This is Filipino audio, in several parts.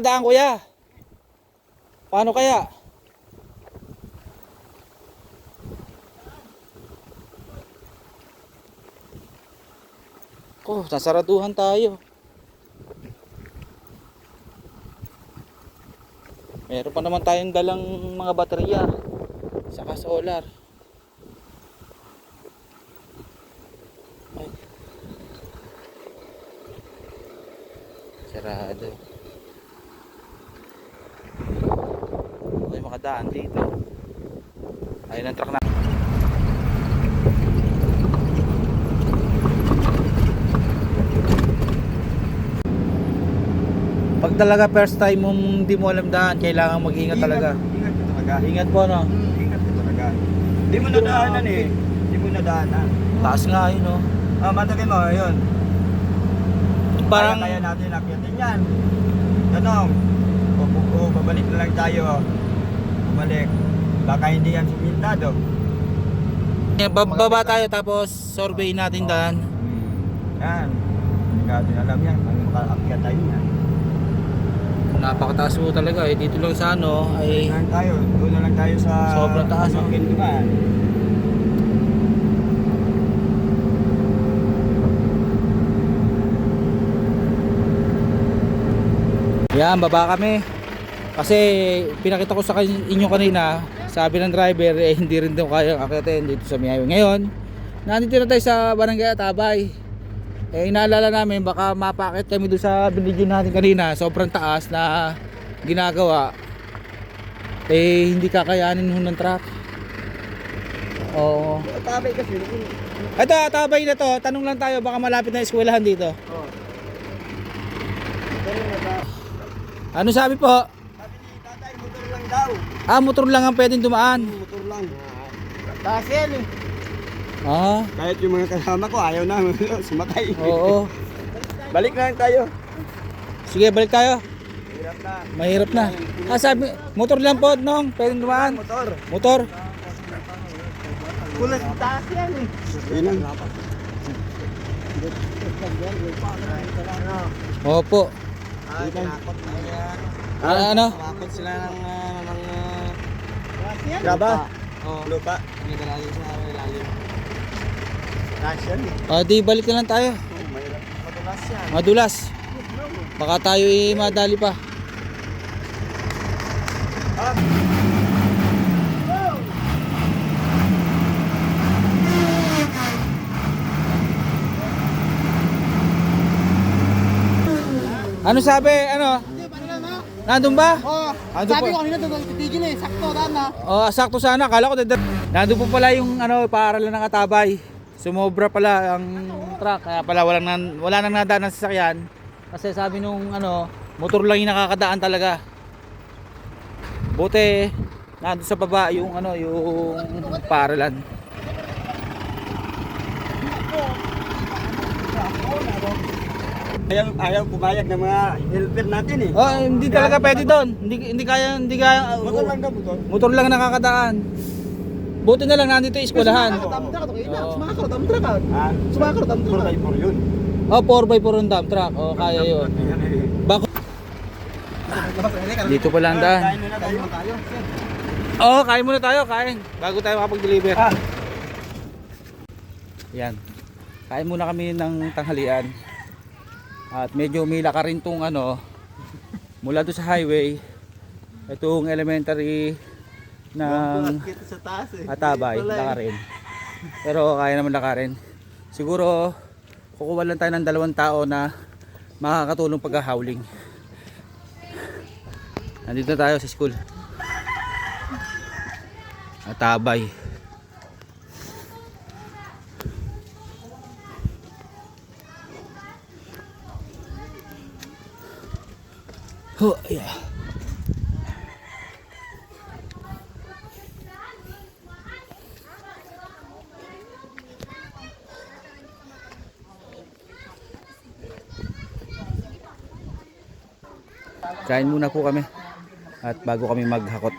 Daan kuya. Paano kaya? Oh, sasaraduhan tayo. Meron pa naman tayong dalang mga baterya. Saka solar. Ay. Sarado. Ay makadaan dito. Ayun ang truck na. Pag talaga first time mong hindi mo alam daan, kailangan mag-ingat talaga. Ingat ka talaga. Ingat po no. Ingat ka talaga. Hindi mo nadaanan eh. Hindi mo nadaanan. Taas nga yun no. Ah, matagal mo, ayun. Parang Kaya, kaya natin akyatin yan. Tanong. O, o, o, babalik na lang tayo. Babalik. Baka hindi yan simintado. Eh, bababa tayo tapos survey natin daan. Yan. Hindi natin alam yan kung makaakyat tayo yan. Napakataas po talaga eh. Dito lang sa ano ay Doon lang tayo. Doon lang tayo sa... Sobrang taas, oh. Akin naman. Yan, baba kami. Kasi pinakita ko sa inyo kanina, sabi ng driver eh hindi rin daw kaya akyatin dito sa Miyayo. Ngayon, nandito na tayo sa Barangay Atabay. Eh inaalala namin baka mapakit kami doon sa binidyo natin kanina, sobrang taas na ginagawa. Eh hindi kakayanin ho ng truck. Oo. Tabay kasi. Ito, Atabay na to. Tanong lang tayo, baka malapit na eskwelahan dito. Ba? Ano sabi po? Sabi ni tatay, motor lang daw. Ah, motor lang ang pwedeng dumaan. Motor lang. Taas yan eh. Ah, Kahit yung mga kasama ko, ayaw na sumakay. oo. Balik na lang tayo. Sige, balik tayo. Hirap na. Mahirap na. Ah, sabi, motor lang po, nong, pwedeng dumaan. Motor. Motor. Kulas taas yan eh. Yun lang. Opo. Ah, yan. Ah, ano? Tinakot sila ng, uh, uh, Graba? Oo. Lupa. Nagalalim sa ilalim. Taas yan eh. Ah, di balik na lang tayo. Oh, mahirap. Matulas yan. Madulas. Baka tayo eh madali pa. Ah. Ano sabi? Ano? Nandun ba? Oh, Ando sabi po. ko kanina doon titigil eh. Sakto, daan na. Oh, sakto sana. Kala ko dadar. Nandun po pala yung ano, paaralan ng Atabay. Sumobra pala ang truck. Kaya pala walang nan, wala nang nadaan ng sasakyan. Kasi sabi nung ano, motor lang yung nakakadaan talaga. Buti nandun sa baba yung ano, yung paaralan. Ayaw, ayaw pumayag ng mga helper natin eh. Oh, hindi talaga pwede doon. Hindi hindi kaya hindi kaya Motor lang daw, motor. motor lang nakakadaan. Buti na lang nandito yung eskwelahan. Sumakar dump truck ito kaya. Oo. Sumakar dump truck ah. Ah, Sumakar dump Puro truck. tayo puro yun. Oh, 4x4 ang dump truck. Oh, kaya yun. Yan eh. Bako. Dito pala ang daan. Kain muna tayo. tayo. Oo, oh, kain muna tayo, kain. Bago tayo makapag-deliver. Ah. Yan. Kain muna kami ng tanghalian. At medyo may laka rin tong ano, mula doon sa highway, itong elementary ng eh. Atabay, laka rin. Pero kaya naman laka rin. Siguro, kukuha lang tayo ng dalawang tao na makakatulong pag-howling. Nandito na tayo sa school. Atabay. Oh, yeah. Kain muna po kami. At bago kami maghakot.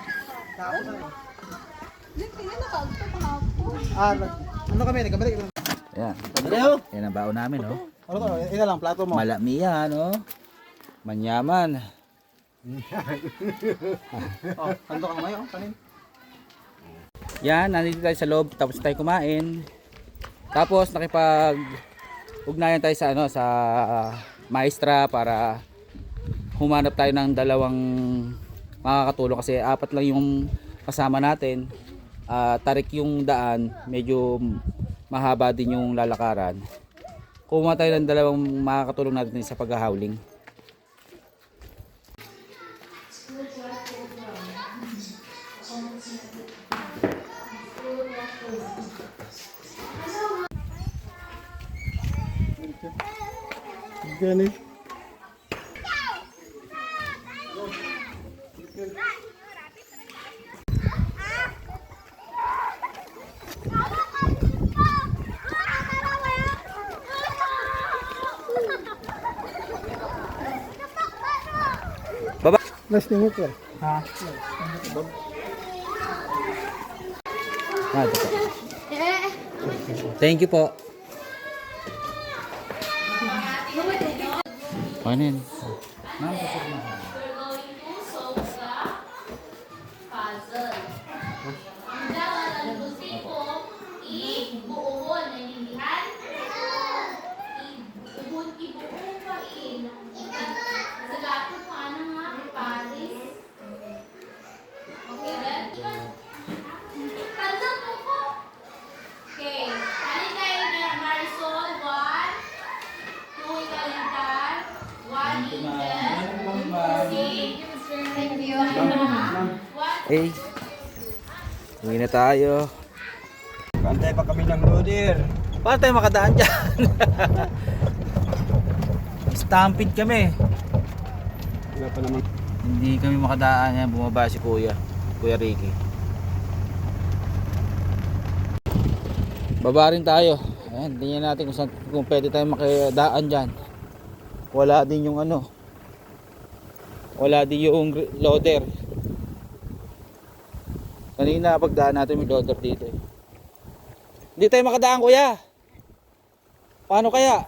Ah, ano kami? Nagkamali. Ayan. Hello. Yan ang baon namin, oh. Ano to? Ina lang, plato mo. Malami yan, oh. Manyaman. Oh, tando ka ngayon, kanin. Yan, nandito tayo sa loob tapos tayo kumain. Tapos nakipag ugnayan tayo sa ano sa maestra para humanap tayo ng dalawang makakatulong kasi apat lang yung kasama natin. Ah, tarik yung daan, medyo mahaba din yung lalakaran. Kumuha tayo ng dalawang makakatulong natin sa paghahawling. Gani. Bapak. Nas ni mo ko. Ah, ito po. Thank you po. Ano yan? Ma'am, pasok na. We're going to solve the puzzle. Ang dapat ang gusin ko, i-buuhon. Naintindihan? I-buuhon, ibuuhon pa in. Sa gato mo, ano nga, Paris? Okay, then? Tandang mo ko. Okay. Alin tayo na Marisol? One. Two, Kalintar. One, Angel. Thank you. Eh, uwi na tayo. Pantay pa kami ng loader. Paano tayo makadaan dyan? Stampede kami. Wala pa naman. Hindi kami makadaan yan. Bumaba si Kuya. Kuya Ricky. Baba rin tayo. Ayan, tingnan natin kung, saan, kung pwede tayo makadaan dyan. Wala din yung ano. Wala din yung loader. Kanina pagdaan natin may loader dito eh. Hindi tayo makadaan kuya. Paano kaya?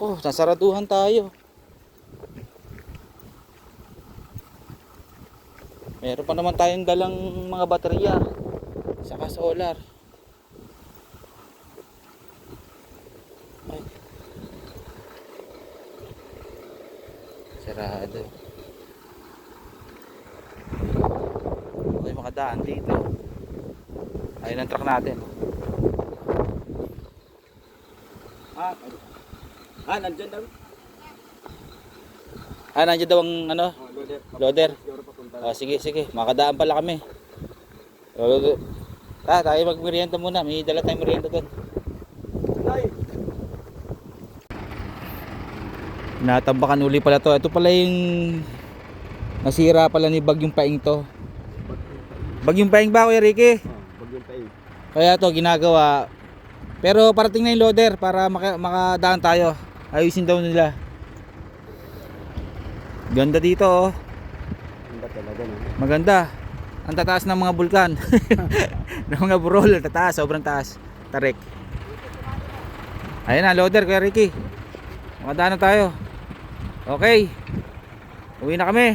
Oh, nasaraduhan tayo. Meron pa naman tayong dalang mga baterya. Saka solar. Sarado. Okay, makadaan dito. Ayun ang truck natin. Ah, ah, nandyan daw. Ah, nandiyan daw ang ano, Oh, loader. loader. Ah, sige, sige. Makadaan pala kami. Uh, ah, tayo magmerienda muna. May dala tayong merienda doon. Natambakan uli pala to. Ito pala yung nasira pala ni Bagyong Paing to. Bagyong Paing ba, Kuya Ricky? oh, bagyong pa eh. Kaya to ginagawa. Pero parating na yung loader para maka, makadaan tayo. Ayusin daw nila. Ganda dito oh. Ba talaga no? Maganda. Ang tataas ng mga bulkan. ng mga burol, tataas, sobrang taas. Tarik. Ayun na, loader, Kuya Ricky. Makadaan na tayo. Okay. Uwi na kami.